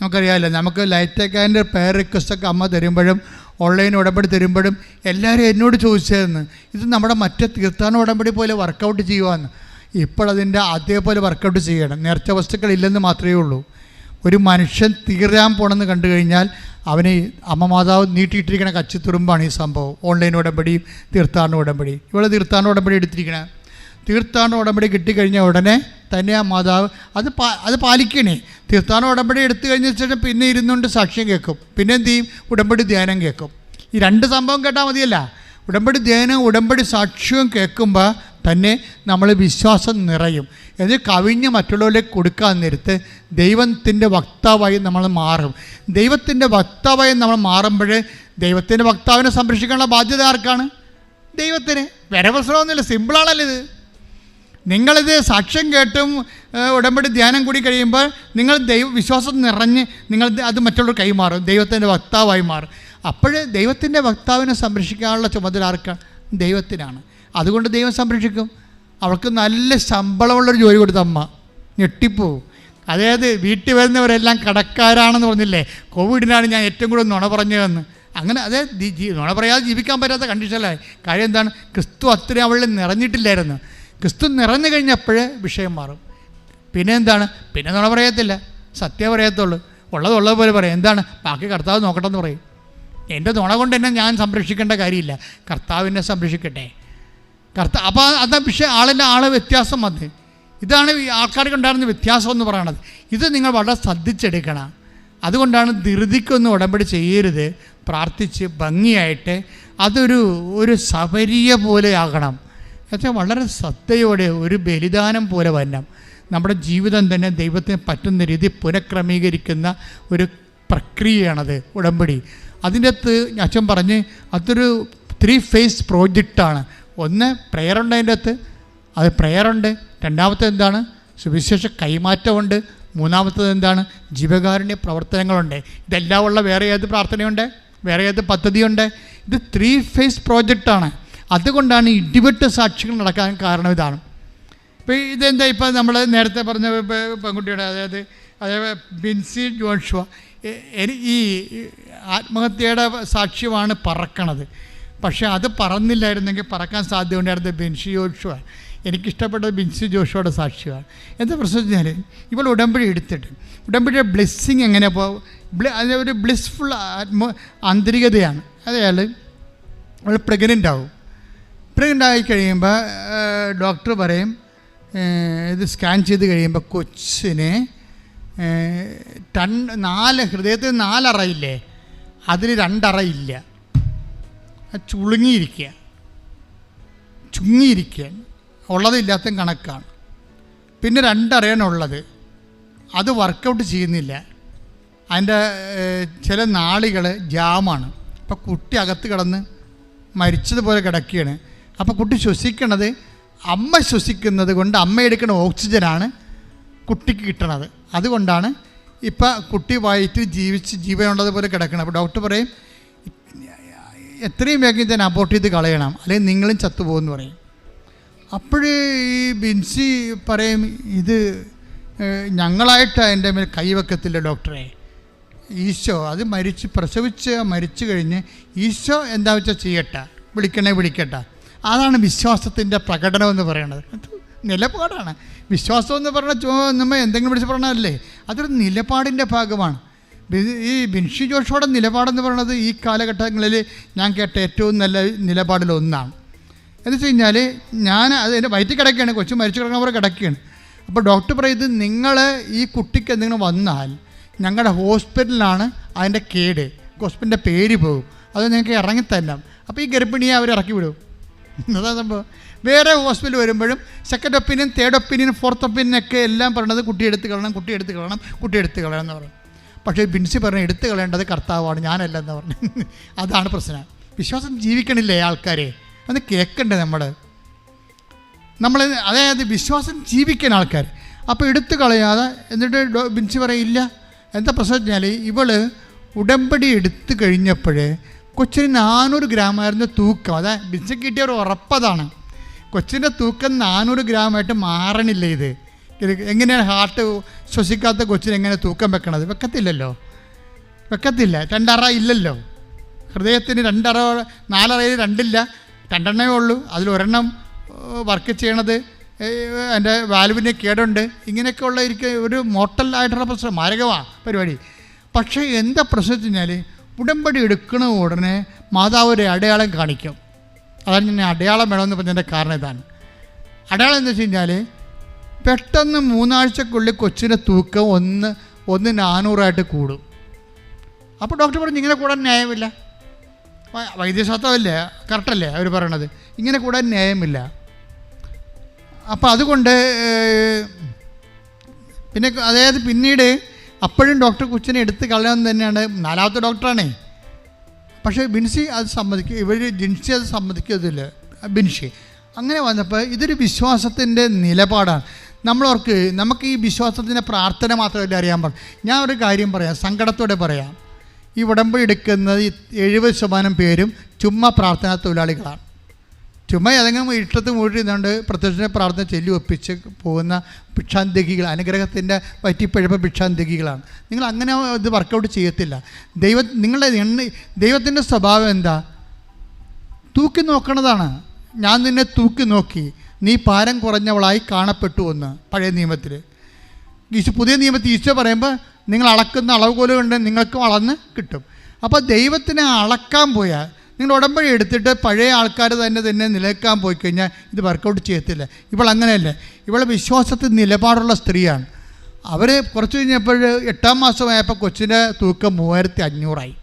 നമുക്കറിയാമല്ലോ നമുക്ക് light അക്കാന്റെ pair റിക്വസ്റ്റൊക്കെ അമ്മ തരുമ്പോഴും ഓൺലൈൻ ഉടമ്പടി തരുമ്പോഴും എല്ലാവരും എന്നോട് ചോദിച്ചതെന്ന്. ഇത് നമ്മുടെ മറ്റേ തീർത്ഥാടന ഉടമ്പടി പോലെ വർക്കൗട്ട് ചെയ്യുവാന്ന്. ഇപ്പോഴതിന്റെ അതേപോലെ വർക്കൗട്ട് ചെയ്യണം. നേർച്ച വസ്തുക്കൾ ഇല്ലെന്ന് മാത്രമേ ഉള്ളൂ. ഒരു മനുഷ്യൻ തീരാൻ പോണെന്ന് കണ്ടു കഴിഞ്ഞാൽ അവന് അമ്മ മാതാവ് നീട്ടിയിട്ടിരിക്കുന്ന കച്ചിത്തുറുമ്പാണ് ഈ സംഭവം. ഓൺലൈൻ ഉടമ്പടിയും തീർത്ഥാടന ഉടമ്പടി ഇവിടെ തീർത്ഥാടന ഉടമ്പടി എടുത്തിരിക്കണേ. തീർത്ഥാടന ഉടമ്പടി കിട്ടിക്കഴിഞ്ഞ ഉടനെ തന്നെ ആ മാതാവ് അത് അത് പാലിക്കണേ. തീർത്ഥാടന ഉടമ്പടി എടുത്തു കഴിഞ്ഞ ശേഷം പിന്നെ ഇരുന്നുകൊണ്ട് സാക്ഷ്യം കേൾക്കും. പിന്നെ എന്ത് ചെയ്യും? ഉടമ്പടി ധ്യാനം കേൾക്കും. ഈ രണ്ട് സംഭവം കേട്ടാൽ മതിയല്ല. ഉടമ്പടി ധ്യാനം ഉടമ്പടി സാക്ഷ്യവും കേൾക്കുമ്പോൾ തന്നെ നമ്മൾ വിശ്വാസം നിറയും. ഇത് കവിഞ്ഞ് മറ്റുള്ളവരിലേക്ക് കൊടുക്കാൻ നേരത്ത് ദൈവത്തിന്റെ വക്താവായി നമ്മൾ മാറും. ദൈവത്തിന്റെ വക്താവായി നമ്മൾ മാറുമ്പോൾ ദൈവത്തിന്റെ വക്താവിനെ സംരക്ഷിക്കാനുള്ള ബാധ്യത ആർക്കാണ്? ദൈവത്തിന്. വരവസരമൊന്നുമില്ല സിമ്പിളാണല്ലോ ഇത്. നിങ്ങളിത് സാക്ഷ്യം കേട്ടും ഉടമ്പടി ധ്യാനം കൂടി കഴിയുമ്പോൾ നിങ്ങൾ ദൈവ വിശ്വാസം നിറഞ്ഞ് നിങ്ങൾ അത് മറ്റുള്ളവർ കൈമാറും ദൈവത്തിന്റെ വക്താവായി മാറും. അപ്പോൾ ദൈവത്തിന്റെ വക്താവിനെ സംരക്ഷിക്കാനുള്ള ചുമതല ആർക്കാണ് ദൈവത്തിനാണ്. അതുകൊണ്ട് ദൈവം സംരക്ഷിക്കും. അവൾക്ക് നല്ല ശമ്പളമുള്ളൊരു ജോലി കൊടുത്ത അമ്മ. ഞെട്ടിപ്പോവും അതായത് വീട്ടിൽ വരുന്നവരെല്ലാം കടക്കാരാണെന്ന് പറഞ്ഞില്ലേ? കോവിഡിനാണ് ഞാൻ ഏറ്റവും കൂടുതൽ നുണ പറഞ്ഞതെന്ന്. അങ്ങനെ അതേ നുണ പറയാതെ ജീവിക്കാൻ പറ്റാത്ത കണ്ടീഷനിലായി കാര്യം എന്താണ്? ക്രിസ്തു അത്രയും അവളിൽ നിറഞ്ഞിട്ടില്ലായിരുന്നു. ക്രിസ്തു നിറഞ്ഞു കഴിഞ്ഞപ്പോഴേ വിഷയം മാറും. പിന്നെ എന്താണ്? പിന്നെ നുണ പറയത്തില്ല. സത്യം പറയത്തുള്ളൂ. ഉള്ളത് പോലെ പറയും. എന്താണ്? ബാക്കി കർത്താവ് നോക്കട്ടെ എന്ന് പറയും. എന്റെ നുണ കൊണ്ട് തന്നെ ഞാൻ സംരക്ഷിക്കേണ്ട കാര്യമില്ല. കർത്താവിനെ സംരക്ഷിക്കട്ടെ. കർത്താവ് അപ്പോൾ അതാ പക്ഷേ ആളിന്റെ ആളെ വ്യത്യാസം വന്ന്. ഇതാണ് ഈ ആൾക്കാർക്ക് ഉണ്ടായിരുന്ന വ്യത്യാസം എന്ന് പറയണത്. ഇത് നിങ്ങൾ വളരെ ശ്രദ്ധിച്ചെടുക്കണം. അതുകൊണ്ടാണ് ധൃതിക്കൊന്നും ഉടമ്പടി ചെയ്യരുത്. പ്രാർത്ഥിച്ച് ഭംഗിയായിട്ട് അതൊരു ഒരു സബരിയ പോലെ ആകണം. എന്നുവെച്ചാൽ വളരെ ശ്രദ്ധയോടെ ഒരു ബലിദാനം പോലെ വരണം. നമ്മുടെ ജീവിതം തന്നെ ദൈവത്തിന് പറ്റുന്ന രീതി പുനഃക്രമീകരിക്കുന്ന ഒരു പ്രക്രിയയാണത് ഉടമ്പടി. അതിന്റെ അകത്ത് അച്ഛൻ പറഞ്ഞ് അതൊരു ത്രീ ഫേസ് പ്രോജക്റ്റാണ് ഒന്ന് പ്രെയറുണ്ട് അതിന്റെ അകത്ത് അത് പ്രെയറുണ്ട് രണ്ടാമത്തെ എന്താണ്? സുവിശേഷ കൈമാറ്റമുണ്ട്. മൂന്നാമത്തത് എന്താണ്? ജീവകാരുണ്യ പ്രവർത്തനങ്ങളുണ്ട്. ഇതെല്ലാം ഉള്ള വേറെ ഏത് പ്രാർത്ഥനയുണ്ട്? വേറെ ഏത് പദ്ധതിയുണ്ട്? ഇത് ത്രീ ഫേസ് പ്രോജക്റ്റാണ് അതുകൊണ്ടാണ് ഇടിവെട്ട് സാക്ഷികൾ നടക്കാൻ കാരണം ഇതാണ്. ഇപ്പോൾ ഇതെന്താ ഇപ്പോൾ നമ്മൾ നേരത്തെ പറഞ്ഞ പെൺകുട്ടിയുടെ അതായത് അതായത് ബിൻസി ജോഷുവ ഈ ആത്മഹത്യയുടെ സാക്ഷ്യമാണ് പറക്കണത്. പക്ഷേ അത് പറന്നില്ലായിരുന്നെങ്കിൽ പറക്കാൻ സാധ്യതയുണ്ടായിരുന്നത് ബിൻസി ജോഷുവ എനിക്കിഷ്ടപ്പെട്ടത് ബിൻസി ജോഷുവയുടെ സാക്ഷ്യമാണ് എന്താ പ്രശ്നം വെച്ചാൽ ഇവൾ ഉടമ്പടി എടുത്തിട്ട് ഉടമ്പടിയുടെ ബ്ലെസ്സിങ് എങ്ങനെ ബ്ല- ഒരു ബ്ലിസ്ഫുൾ ആത്മ ആന്തരികതയാണ്. അതായത് അവൾ പ്രഗ്നന്റ് ആവും. പ്രഗ്നന്റ് ആയി കഴിയുമ്പോൾ ഡോക്ടർ പറയും ഇത് സ്കാൻ ചെയ്ത് കഴിയുമ്പോൾ കൊച്ചിനെ ടൺ നാല് ഹൃദയത്തിൽ നാലറയില്ലേ അതിൽ രണ്ടറയില്ല ചുളുങ്ങിയിരിക്കുക ചുങ്ങിയിരിക്കുക ഉള്ളതില്ലാത്ത കണക്കാണ്. പിന്നെ രണ്ടറയാണുള്ളത്. അത് വർക്കൗട്ട് ചെയ്യുന്നില്ല. അതിന്റെ ചില നാളികൾ ജാമാണ്. അപ്പോൾ കുട്ടി അകത്ത് കിടന്ന് മരിച്ചതുപോലെ കിടക്കുകയാണ് അപ്പോൾ കുട്ടി ശ്വസിക്കണത് അമ്മ ശ്വസിക്കുന്നത് കൊണ്ട് അമ്മ എടുക്കുന്ന ഓക്സിജനാണ് കുട്ടിക്ക് കിട്ടണത്. അതുകൊണ്ടാണ് ഇപ്പം കുട്ടി വയറ്റിൽ ജീവിച്ച് ജീവനുള്ളതുപോലെ കിടക്കണം അപ്പോൾ ഡോക്ടർ പറയും എത്രയും വേഗം തന്നെ അബോർട്ട് ചെയ്ത് കളയണം അല്ലെങ്കിൽ നിങ്ങളും ചത്തുപോകുമെന്ന് പറയും. അപ്പോഴേ ഈ ബിൻസി പറയും ഇത് ഞങ്ങളായിട്ട് എന്റെ മേൽ കൈവെക്കത്തില്ല ഡോക്ടറെ ഈശോ അത് മരിച്ച് പ്രസവിച്ച് മരിച്ചു കഴിഞ്ഞ് ഈശോ എന്താ വെച്ചാൽ ചെയ്യട്ടെ? വിളിക്കണേ വിളിക്കട്ടെ. അതാണ് വിശ്വാസത്തിന്റെ പ്രകടനം എന്ന് പറയുന്നത്. നിലപാടാണ്. വിശ്വാസം എന്ന് പറഞ്ഞാൽ നമ്മൾ എന്തെങ്കിലും വിളിച്ച് പറഞ്ഞാലല്ലേ? അതൊരു നിലപാടിന്റെ ഭാഗമാണ്. ഈ ബിൻഷി ജോഷോടെ നിലപാടെന്ന് പറയുന്നത് ഈ കാലഘട്ടങ്ങളിൽ ഞാൻ കേട്ട ഏറ്റവും നല്ല നിലപാടിലൊന്നാണ് എന്ന് വെച്ച് കഴിഞ്ഞാൽ ഞാൻ അത് എന്റെ വയറ്റിൽ കിടക്കുകയാണ് കൊച്ചു മരിച്ചു കിടക്കുന്ന പോലെ കിടക്കുകയാണ്. അപ്പോൾ ഡോക്ടർ പറയുന്നത് നിങ്ങൾ ഈ കുട്ടിക്ക് എന്തെങ്കിലും വന്നാൽ ഞങ്ങളുടെ ഹോസ്പിറ്റലിലാണ് അതിന്റെ കേട് ഹോസ്പിറ്റലിന്റെ പേര് പോകും. അത് നിങ്ങൾക്ക് ഇറങ്ങിത്തരണം അപ്പോൾ ഈ ഗർഭിണിയെ അവർ ഇറക്കി വിടും. അതാ സംഭവം വേറെ ഹോസ്പിറ്റലിൽ വരുമ്പോഴും second opinion third opinion fourth opinion ഒക്കെ എല്ലാം പറയണത് കുട്ടി എടുത്ത് കളയണം കുട്ടി എടുത്ത് കളയണം കുട്ടി എടുത്ത് കളയണം എന്ന് പറഞ്ഞു പക്ഷേ ബിൻസി പറഞ്ഞു എടുത്ത് കളയേണ്ടത് കർത്താവാണ് ഞാനല്ല എന്ന് പറഞ്ഞു. അതാണ് പ്രശ്നം. വിശ്വാസം ജീവിക്കണില്ലേ ആൾക്കാരെ? അത് കേൾക്കണ്ടേ നമ്മൾ നമ്മൾ അതായത് വിശ്വാസം ജീവിക്കണ ആൾക്കാർ. അപ്പോൾ എടുത്തു കളയാതെ എന്നിട്ട് ബിൻസി പറയില്ല എന്താ പ്രശ്നം വെച്ചാൽ ഇവൾ ഉടമ്പടി എടുത്തു കഴിഞ്ഞപ്പോഴേ കൊച്ചിന് നാനൂറ് ഗ്രാമായിരുന്നു തൂക്കം. അതാ ബിൻസി കിട്ടിയ ഒരു ഉറപ്പതാണ് കൊച്ചിന്റെ തൂക്കം നാനൂറ് ഗ്രാമായിട്ട് മാറണില്ല ഇത്. ഇത് എങ്ങനെയാണ് ഹാർട്ട് ശ്വസിക്കാത്ത കൊച്ചിന് എങ്ങനെ തൂക്കം വെക്കണത്? വെക്കത്തില്ലല്ലോ. വെക്കത്തില്ല. രണ്ടറ ഇല്ലല്ലോ. ഹൃദയത്തിന് രണ്ടറ നാലറയിൽ രണ്ടില്ല. രണ്ടെണ്ണമേ ഉള്ളൂ. അതിലൊരെണ്ണം വർക്ക് ചെയ്യണത് എന്റെ വാൽവിന്റെ കേടുണ്ട്. ഇങ്ങനെയൊക്കെ ഉള്ള ഒരു മോട്ടൽ ആയിട്ടുള്ള പ്രശ്നം മാരകമാണ് പരിപാടി. പക്ഷേ എന്താ പ്രശ്നം വെച്ച് കഴിഞ്ഞാൽ ഉടമ്പടി എടുക്കണ ഉടനെ മാതാവ് ഒരു അടയാളം കാണിക്കും. അതാണ് ഞാൻ അടയാളം വേണമെന്ന് പറഞ്ഞതിന്റെ കാരണം ഇതാണ്. അടയാളം എന്ന് വെച്ച് കഴിഞ്ഞാൽ പെട്ടെന്ന് മൂന്നാഴ്ചക്കുള്ളിൽ കൊച്ചിന്റെ തൂക്കം ഒന്ന് ഒന്ന് നാനൂറായിട്ട് കൂടും. അപ്പോൾ ഡോക്ടർ പറഞ്ഞു ഇങ്ങനെ കൂടാൻ ന്യായമില്ല. വൈദ്യശാസ്ത്രമല്ലേ? കറക്റ്റല്ലേ അവർ പറയണത്? ഇങ്ങനെ കൂടാൻ ന്യായമില്ല. അപ്പോൾ അതുകൊണ്ട് പിന്നെ അതായത് പിന്നീട് അപ്പോഴും ഡോക്ടർ കൊച്ചിനെ എടുത്ത് കളയാൻ തന്നെയാണ് നാലാമത്തെ ഡോക്ടറാണേ. പക്ഷേ ബിൻസി അത് സമ്മതിക്കുക ഇവർ ജിൻസി അത് സമ്മതിക്കത്തില്ല. ബിൻഷി അങ്ങനെ വന്നപ്പോൾ ഇതൊരു വിശ്വാസത്തിന്റെ നിലപാടാണ്. നമ്മളവർക്ക് നമുക്ക് ഈ വിശ്വാസത്തിന്റെ പ്രാർത്ഥന മാത്രമല്ല അറിയാൻ പാടില്ല ഞാൻ ഒരു കാര്യം പറയാം സങ്കടത്തോടെ പറയാം. ഈ ഉടമ്പടി എടുക്കുന്നത് എഴുപത് ശതമാനം പേരും ചുമ്മാ പ്രാർത്ഥനാ തൊഴിലാളികളാണ്. ചുമ്മാ ഏതെങ്കിലും ഇഷ്ടത്ത് മുഴുവനുണ്ട് പ്രത്യക്ഷ പ്രാർത്ഥന ചൊല്ലി ഒപ്പിച്ച് പോകുന്ന ഭിക്ഷാന്തികികൾ അനുഗ്രഹത്തിന്റെ പറ്റിപ്പഴപ്പ് ഭിക്ഷാന്തികികളാണ്. നിങ്ങൾ അങ്ങനെ ഇത് വർക്കൗട്ട് ചെയ്യത്തില്ല. ദൈവ നിങ്ങളുടെ എണ്ണ ദൈവത്തിന്റെ സ്വഭാവം എന്താ? തൂക്കി നോക്കണതാണ്. ഞാൻ നിന്നെ തൂക്കി നോക്കി. നീ പാരം കുറഞ്ഞവളായി കാണപ്പെട്ടു എന്ന് പഴയ നിയമത്തിൽ. ഈശോ പുതിയ നിയമത്തിൽ ഈശോ പറയുമ്പോൾ നിങ്ങൾ അളക്കുന്ന അളവ് പോലെ കൊണ്ട് നിങ്ങൾക്കും അളന്ന് കിട്ടും. അപ്പോൾ ദൈവത്തിനെ അളക്കാൻ പോയാൽ നിങ്ങൾ ഉടമ്പടി എടുത്തിട്ട് പഴയ ആൾക്കാർ തന്നെ തന്നെ നിലനിൽക്കാൻ പോയി കഴിഞ്ഞാൽ ഇത് വർക്കൗട്ട് ചെയ്യത്തില്ല. ഇവൾ അങ്ങനെയല്ല. ഇവൾ വിശ്വാസത്തിൽ നിലപാടുള്ള സ്ത്രീയാണ്. അവർ കുറച്ച് കഴിഞ്ഞപ്പോൾ എട്ടാം മാസമായപ്പോൾ കൊച്ചിന്റെ തൂക്കം മൂവായിരത്തി അഞ്ഞൂറായി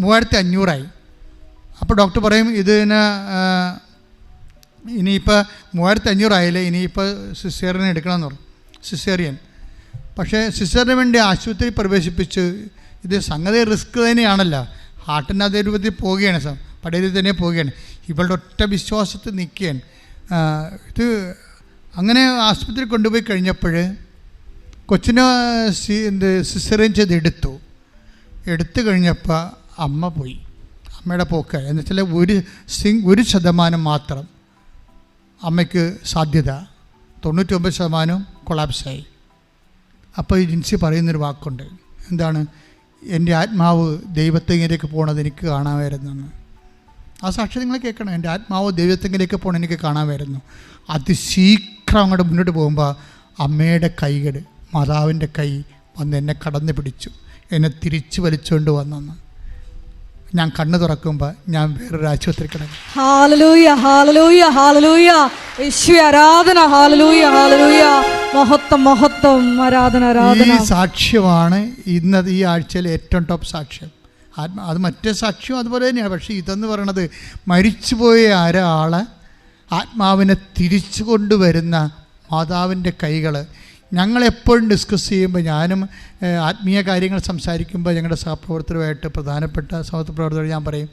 മൂവായിരത്തി അഞ്ഞൂറായി അപ്പോൾ ഡോക്ടർ പറയും ഇതിന് ഇനിയിപ്പോൾ മൂവായിരത്തി അഞ്ഞൂറായില്ലേ ഇനിയിപ്പോൾ സിസേറിയൻ എടുക്കണമെന്ന് പറഞ്ഞു. സിസേറിയൻ പക്ഷേ സിസേറിന് വേണ്ടി ആശുപത്രി പ്രവേശിപ്പിച്ച് ഇത് സംഗതി റിസ്ക് തന്നെയാണല്ലോ. അതേ രൂപത്തിൽ പോവുകയാണ് സാർ. പടയിൽ തന്നെ പോവുകയാണ്. ഇവളുടെ ഒറ്റ വിശ്വാസത്തിൽ നിൽക്കുകയാണ്. ഇത് അങ്ങനെ ആശുപത്രി കൊണ്ടുപോയി കഴിഞ്ഞപ്പോൾ കൊച്ചിനെ സി എന്ത് സിസേറിയൻ ചെയ്ത് എടുത്തു. എടുത്തു കഴിഞ്ഞപ്പോൾ അമ്മ പോയി. അമ്മയുടെ പോക്ക്. എന്ന് വെച്ചാൽ ഒരു സിങ് ഒരു ശതമാനം മാത്രം അമ്മയ്ക്ക് സാധ്യത. തൊണ്ണൂറ്റൊമ്പത് ശതമാനവും കൊളാപ്സായി. അപ്പോൾ ഈ ജിൻസി പറയുന്നൊരു വാക്കുണ്ട്. എന്താണ്? എന്റെ ആത്മാവ് ദൈവത്തെങ്കിലേക്ക് പോണത് എനിക്ക് കാണാമായിരുന്നെന്ന്. ആ സാക്ഷി നിങ്ങൾ കേൾക്കണം. എന്റെ ആത്മാവ് ദൈവത്തെങ്കിലേക്ക് പോകണം എനിക്ക് കാണാമായിരുന്നു. അതിശീഘ്രം അങ്ങോട്ട് മുന്നോട്ട് പോകുമ്പോൾ അമ്മയുടെ കൈകൾ മാതാവിന്റെ കൈ വന്ന് എന്നെ കടന്നു പിടിച്ചു. എന്നെ തിരിച്ചു വലിച്ചുകൊണ്ട് വന്നെന്ന്. ഞാൻ കണ്ണു തുറക്കുമ്പോൾ ഞാൻ വേറൊരു ആശുപത്രി കിടക്കും ഹാലലൂയ ഹാലലൂയ ഹാലലൂയ. യേശു ആരാധന ഹാലലൂയ ഹാലലൂയ. മഹത്വം മഹത്വം ആരാധന ഈ ആരാധന സാക്ഷ്യമാണ് ഇന്നത് ഈ ആഴ്ചയിലെ ഏറ്റവും ടോപ്പ് സാക്ഷ്യം. ആത്മ അത് മറ്റേ സാക്ഷ്യം അതുപോലെ തന്നെയാണ്. പക്ഷേ ഇതെന്ന് പറയണത് മരിച്ചുപോയ ഒരാളെ ആത്മാവിനെ തിരിച്ചു കൊണ്ടുവരുന്ന മാതാവിന്റെ കൈകൾ ഞങ്ങളെപ്പോഴും ഡിസ്കസ് ചെയ്യുമ്പോൾ ഞാനും ആത്മീയ കാര്യങ്ങൾ സംസാരിക്കുമ്പോൾ ഞങ്ങളുടെ സഹപ്രവർത്തകരുമായിട്ട് പ്രധാനപ്പെട്ട സഹപ്രവർത്തകർ ഞാൻ പറയും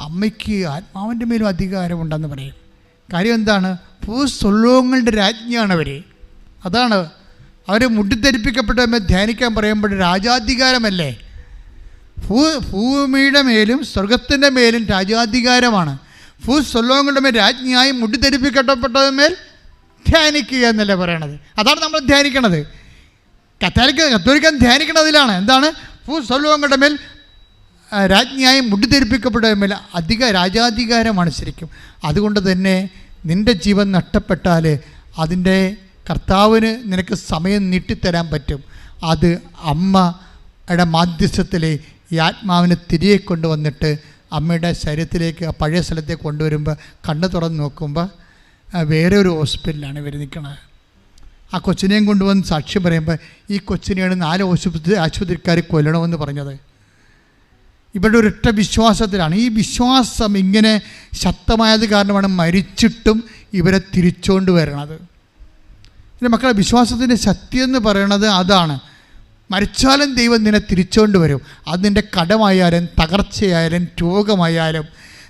അമ്മയ്ക്ക് ആത്മാവിന്റെ മേലും അധികാരമുണ്ടെന്ന് പറയും. കാര്യം എന്താണ്? ഭൂസ്വലോകങ്ങളുടെ രാജ്ഞിയാണ് അവർ അതാണ്. അവർ മുട്ടിത്തെരിപ്പിക്കപ്പെട്ടവരെ ധ്യാനിക്കാൻ പറയുമ്പോൾ രാജാധികാരമല്ലേ? ഭൂ ഭൂമിയുടെ മേലും സ്വർഗത്തിന്റെ മേലും രാജാധികാരമാണ്. ഭൂ സ്വലോകങ്ങളുടെ മേൽ രാജ്ഞിയായി മുട്ടിത്തെരിപ്പിക്കപ്പെട്ടവരുടെ മേൽ ധ്യാനിക്കുക എന്നല്ലേ പറയണത്? അതാണ് നമ്മൾ ധ്യാനിക്കണത്. കത്തോലിക്ക കത്തോലിക്കൻ ധ്യാനിക്കണതിലാണ് എന്താണ്? ഭൂ സ്വലോകങ്ങളുടെ മേൽ രാജ്ഞിയായി മുട്ടിത്തെരിപ്പിക്കപ്പെട്ടവരുടെ മേൽ അധിക രാജാധികാരമാണ് ശരിക്കും. അതുകൊണ്ട് തന്നെ നിന്റെ ജീവൻ നഷ്ടപ്പെട്ടാൽ അതിന്റെ കർത്താവിന് നിനക്ക് സമയം നീട്ടിത്തരാൻ പറ്റും. അത് അമ്മയുടെ മാധ്യസ്ഥത്തിൽ ഈ ആത്മാവിനെ തിരികെ കൊണ്ടുവന്നിട്ട് അമ്മയുടെ ശരീരത്തിലേക്ക് പഴയ സ്ഥലത്തേക്ക് കൊണ്ടുവരുമ്പോൾ കണ്ണു തുറന്ന് നോക്കുമ്പോൾ വേറെ ഒരു ഹോസ്പിറ്റലിലാണ് ഇവർ നിൽക്കുന്നത് ആ കൊച്ചിനെയും കൊണ്ടുവന്ന് സാക്ഷി പറയുമ്പോൾ ഈ കൊച്ചിനെയാണ് നാല് ആശുപത്രി ആശുപത്രിക്കാർ കൊല്ലണമെന്ന് പറഞ്ഞത്. ഇവരുടെ ഒരൊറ്റ വിശ്വാസത്തിലാണ്. ഈ വിശ്വാസം ഇങ്ങനെ ശക്തമായത് കാരണമാണ് മരിച്ചിട്ടും ഇവരെ തിരിച്ചുകൊണ്ട് വരണത്. എന്റെ മക്കളെ വിശ്വാസത്തിന്റെ ശക്തി എന്ന് പറയണത് അതാണ്. മരിച്ചാലും ദൈവം നിന്നെ തിരിച്ചുകൊണ്ട് വരും. അത് നിന്റെ കടമായാലും തകർച്ചയായാലും രോഗമായാലും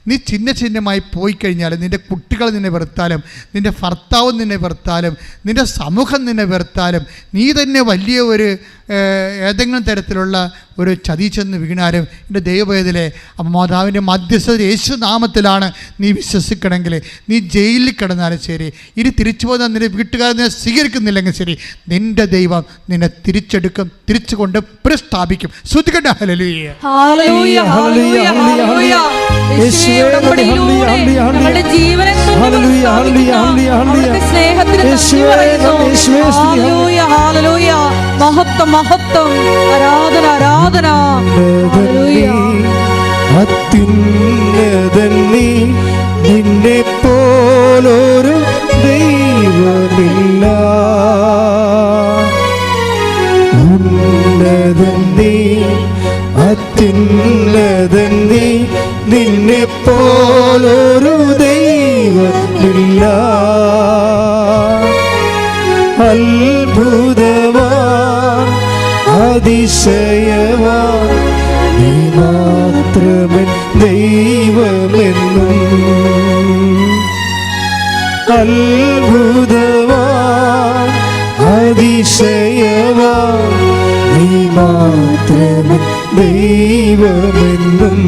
നീ ചിഹ്ന ചിഹ്നമായി പോയി കഴിഞ്ഞാൽ നിന്റെ കുട്ടികൾ നിന്നെ വെറുത്താലും നിന്റെ ഭർത്താവ് നിന്നെ വെറുത്താലും നിന്റെ സമൂഹം നിന്നെ വെറുത്താലും നീ തന്നെ വലിയ ഒരു ഏതെങ്കിലും തരത്തിലുള്ള ഒരു ചതി ചെന്ന് വീണാലും എന്റെ ദൈവവേദലെ മാതാവിന്റെ മധ്യസ്ഥ യേശു നാമത്തിലാണ് നീ വിശ്വസിക്കണമെങ്കിൽ നീ ജയിലിൽ കിടന്നാലും ശരി ഇനി തിരിച്ചു പോകുന്ന നിന്റെ വീട്ടുകാരെ നിന്നെ സ്വീകരിക്കുന്നില്ലെങ്കിൽ ശരി നിന്റെ ദൈവം നിന്നെ തിരിച്ചെടുക്കും തിരിച്ചു കൊണ്ട് പുനഃസ്ഥാപിക്കും ശ്രുതികണ്ട ഞങ്ങളുടെ ജീവനെ. മഹത്വം മഹത്വം. ആരാധന ആരാധന. അത്യുന്നതൻ നിന്നെ പോലൊരു അതിശയവാൻ നീ മാത്രമേ ദൈവമെന്നും അത്ഭുതവാൻ അതിശയവാൻ നീ മാത്രമേ ദൈവമെന്നും